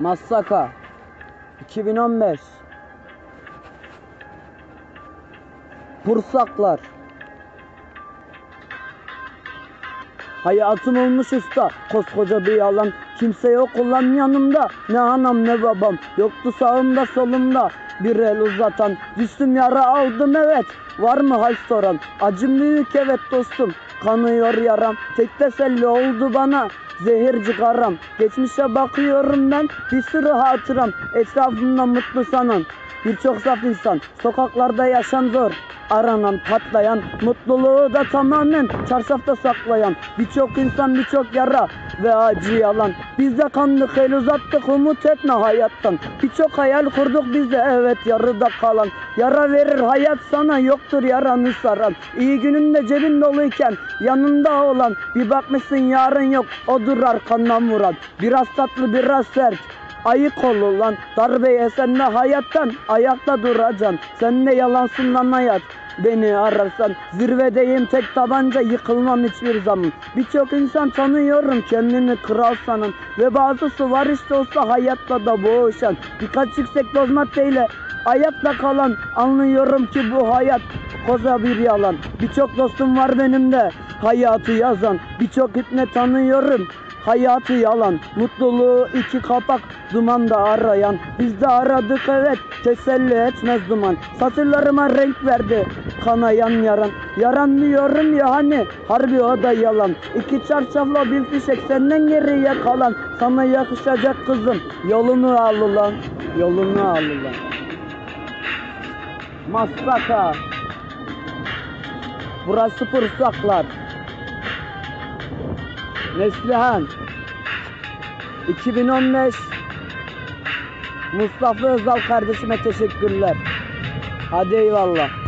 Massaka 2015 Pursaklar. Hayatım olmuş usta koskoca bir yalan Kimse yok ulan yanımda. Ne anam ne babam. Yoktu sağımda solumda Bir el uzatan Düştüm yara aldım evet. Var mı hal soran? Acım büyük evet dostum. Kanıyor yaram Tek teselli oldu bana. Zehir çıkaram Geçmişe bakıyorum ben. Bir sürü hatıram Etrafımda mutlu sanan. Birçok saf insan Sokaklarda yaşam zor Aranan patlayan Mutluluğu da tamamen Çarşafta saklayan Birçok insan birçok yara Ve acı yalan Biz de kandık el uzattık Umut etme hayattan. Birçok hayal kurduk biz de evet yarıda kalan. Yara verir hayat sana Yoktur yaranı saran. İyi gününde cebin doluyken Yanında olan Bir bakmışsın yarın yok Odur arkandan vuran. Biraz tatlı biraz sert Ayık ol ulan darbe yesen de hayattan ayakta duracaksın. Sen de yalansın lan hayat? Beni ararsan zirvedeyim tek tabanca yıkılmam hiçbir zaman. Birçok insan tanıyorum kendini kral sanan. Ve bazısı var işte olsa hayatla da boğuşan. Birkaç yüksek doz maddeyle ayakta kalan Anlıyorum ki bu hayat koza bir yalan. Birçok dostum var benim de hayatı yazan. Birçok ipne tanıyorum Hayatı yalan, mutluluğu iki kapak dumanda arayan. Biz de aradık evet, teselli etmez duman. Satırlarıma renk verdi, kanayan yaran. Yaran diyorum ya hani, harbi o da yalan. İki çarşafla bir fişek senden geriye kalan. Sana yakışacak kızım, yolunu al ulan Yolunu al ulan. Masraka Burası Pursaklar Neslihan 2015 Mustafa Özal kardeşime teşekkürler. Hadi eyvallah.